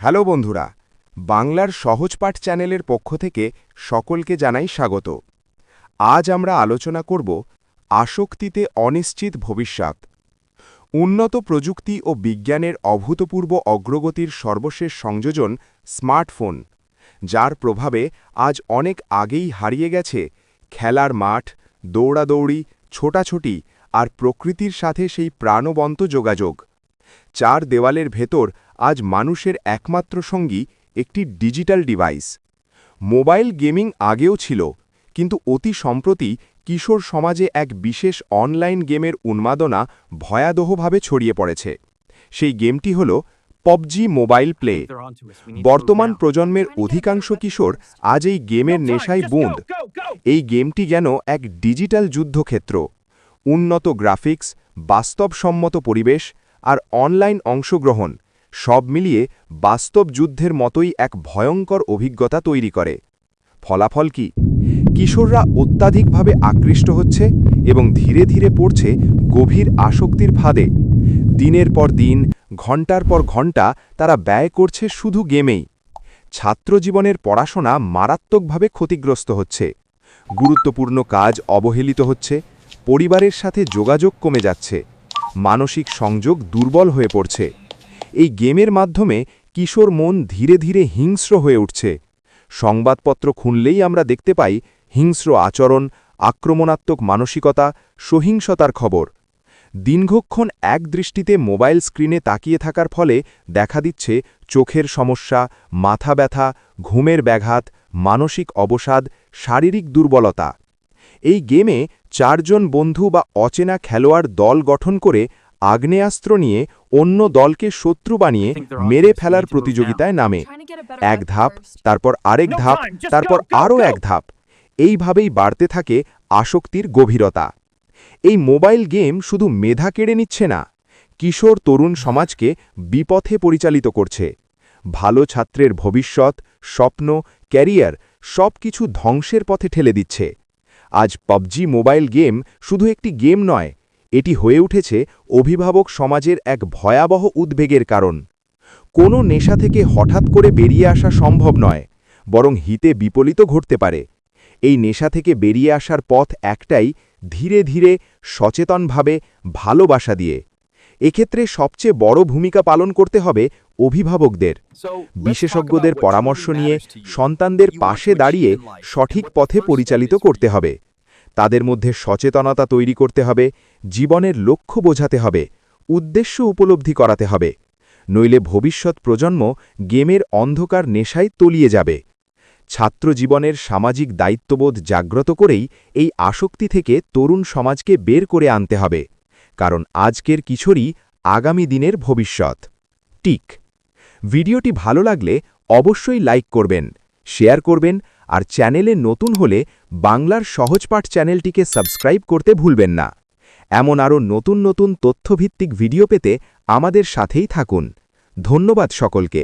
Hello বন্ধুরা, বাংলার সহজপাঠ চ্যানেলের পক্ষ থেকে সকলকে জানাই স্বাগত। আজ আমরা আলোচনা করব আসক্তিতে অনিশ্চিত ভবিষ্যৎ। উন্নত প্রযুক্তি ও বিজ্ঞানের অভূতপূর্ব অগ্রগতির সর্বশেষ সংযোজন স্মার্টফোন, যার প্রভাবে আজ অনেক আগেই হারিয়ে গেছে খেলার মাঠ, দৌড়াদৌড়ি, ছোটাছুটি আর প্রকৃতির সাথে সেই প্রাণবন্ত যোগাযোগ। চার দেওয়ালের ভেতর আজ মানুষের একমাত্র সঙ্গী একটি ডিজিটাল ডিভাইস। মোবাইল গেমিং আগেও ছিল কিন্তু অতি সম্প্রতি কিশোর সমাজে এক বিশেষ অনলাইন গেমের উন্মাদনা ভয়াদহভাবে ছড়িয়ে পড়েছে। সেই গেমটি হল পবজি মোবাইল প্লে। বর্তমান প্রজন্মের অধিকাংশ কিশোর আজ এই গেমের নেশায় বুঁদ। এই গেমটি যেন এক ডিজিটাল যুদ্ধক্ষেত্র। উন্নত গ্রাফিক্স বাস্তবসম্মত পরিবেশ আর অনলাইন অংশগ্রহণ, সব মিলিয়ে বাস্তব যুদ্ধের মতোই এক ভয়ঙ্কর অভিজ্ঞতা তৈরি করে। ফলাফল কি? কিশোররা অত্যাধিকভাবে আকৃষ্ট হচ্ছে এবং ধীরে ধীরে পড়ছে গভীর আসক্তির ফাঁদে। দিনের পর দিন ঘণ্টার পর ঘণ্টা তারা ব্যয় করছে শুধু গেমেই। ছাত্রজীবনের পড়াশোনা মারাত্মকভাবে ক্ষতিগ্রস্ত হচ্ছে। গুরুত্বপূর্ণ কাজ অবহেলিত হচ্ছে, পরিবারের সাথে যোগাযোগ কমে যাচ্ছে। মানসিক সংযোগ দুর্বল হয়ে পড়ছে। এই গেমের মাধ্যমে কিশোর মন ধীরে ধীরে হিংস্র হয়ে উঠছে। সংবাদপত্র খুনলেই আমরা দেখতে পাই হিংস্র আচরণ, আক্রমণাত্মক মানসিকতা, সহিংসতার খবর। দীর্ঘক্ষণ এক দৃষ্টিতে মোবাইল স্ক্রিনে তাকিয়ে থাকার ফলে দেখা দিচ্ছে চোখের সমস্যা, মাথা ব্যথা, ঘুমের ব্যাঘাত, মানসিক অবসাদ, শারীরিক দুর্বলতা। এই গেমে চারজন বন্ধু বা অচেনা খেলোয়াড় দল গঠন করে আগ্নেয়াস্ত্র নিয়ে অন্য দলকে শত্রু বানিয়ে মেরে ফেলার প্রতিযোগিতায় নামে। এক ধাপ তারপর আরেক ধাপ তারপর আরও এক ধাপ। এইভাবেই বাড়তে থাকে আসক্তির গভীরতা। এই মোবাইল গেম শুধু মেধা কেড়ে নিচ্ছে না কিশোর তরুণ সমাজকে বিপথে পরিচালিত করছে। ভালো ছাত্রের ভবিষ্যৎ স্বপ্ন ক্যারিয়ার সব কিছু ধ্বংসের পথে ঠেলে দিচ্ছে। আজ পাবজি মোবাইল গেম শুধু একটি গেম নয়, এটি হয়ে উঠেছে অভিভাবক সমাজের এক ভয়াবহ উদ্বেগের কারণ। কোনো নেশা থেকে হঠাৎ করে বেরিয়ে আসা সম্ভব নয়, বরং হিতে বিপরীত ঘটতে পারে। এই নেশা থেকে বেরিয়ে আসার পথ একটাই ধীরে ধীরে সচেতনভাবে ভালোবাসা দিয়ে। এক্ষেত্রে সবচেয়ে বড় ভূমিকা পালন করতে হবে অভিভাবকদের বিশেষজ্ঞদের পরামর্শ নিয়ে সন্তানদের পাশে দাঁড়িয়ে সঠিক পথে পরিচালিত করতে হবে। তাদের মধ্যে সচেতনতা তৈরি করতে হবে জীবনের লক্ষ্য বোঝাতে হবে উদ্দেশ্য উপলব্ধি করাতে হবে। নইলে ভবিষ্যৎ প্রজন্ম গেমের অন্ধকার নেশায় তলিয়ে যাবে। ছাত্র জীবনের সামাজিক দায়িত্ববোধ জাগ্রত করেই এই আসক্তি থেকে তরুণ সমাজকে বের করে আনতে হবে। কারণ আজকের কিশোরই আগামী দিনের ভবিষ্যৎ। টিক। ভিডিওটি ভালো লাগলে অবশ্যই লাইক করবেন, শেয়ার করবেন আর চ্যানেলে নতুন হলে বাংলার সহজপাঠ চ্যানেলটিকে সাবস্ক্রাইব করতে ভুলবেন না। এমন আরও নতুন নতুন তথ্যভিত্তিক ভিডিও পেতে আমাদের সাথেই থাকুন। ধন্যবাদ সকলকে।